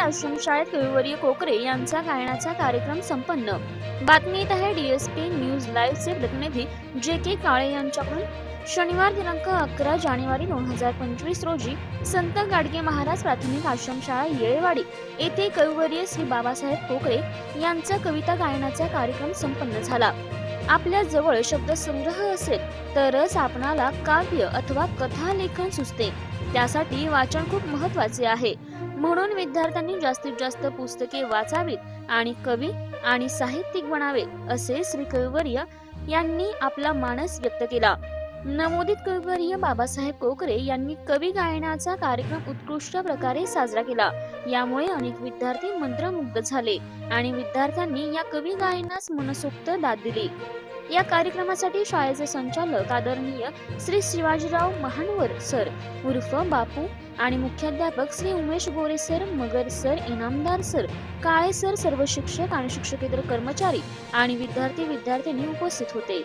आश्रमशाळेत कविवर्य कोकरे यांचा गायनाचा कार्यक्रम संपन्न. बातमी येत आहे डीएसपी न्यूज लाईव्हचे प्रतिनिधी जे के काळे यांच्याकडून. शनिवार दिनांक अकरा जानेवारी दोन हजार पंचवीस रोजी संत गाडगे महाराज प्राथमिक आश्रमशाळा येळेवाडी येथे कविवर्य श्री बाबासाहेब कोकरे यांचा कविता गायनाचा कार्यक्रम संपन्न झाला. आपल्या जवळ शब्दसंग्रह असेल तरच आपणाला काव्य अथवा कथा लेखन सुचते. त्यासाठी वाचन खूप महत्त्वाचे आहे. म्हणून विद्यार्थ्यांनी जास्तीत जास्त पुस्तके वाचावीत आणि कवी आणि साहित्यिक बनावे असे श्री कविवर्य यांनी आपला मानस व्यक्त केला. नमोदित कविवर्य बाबासाहेब कोकरे यांनी कवी गायनाचा कार्यक्रम उत्कृष्ट प्रकारे साजरा केला. यामुळे अनेक विद्यार्थी मंत्रमुग्ध झाले आणि विद्यार्थ्यांनी या कवी गायनास मनसोक्त दाद दिली. या कार्यक्रमासाठी शाळेचे संचालक आदरणीय श्री शिवाजीराव महानवर सर उर्फ बापू आणि मुख्याध्यापक Shri Umesh Gore sir Magar sir Inamdar sir Kale sir सर्व शिक्षक आणि शिक्षकेतर कर्मचारी आणि विद्यार्थी विद्यार्थिनी उपस्थित होते.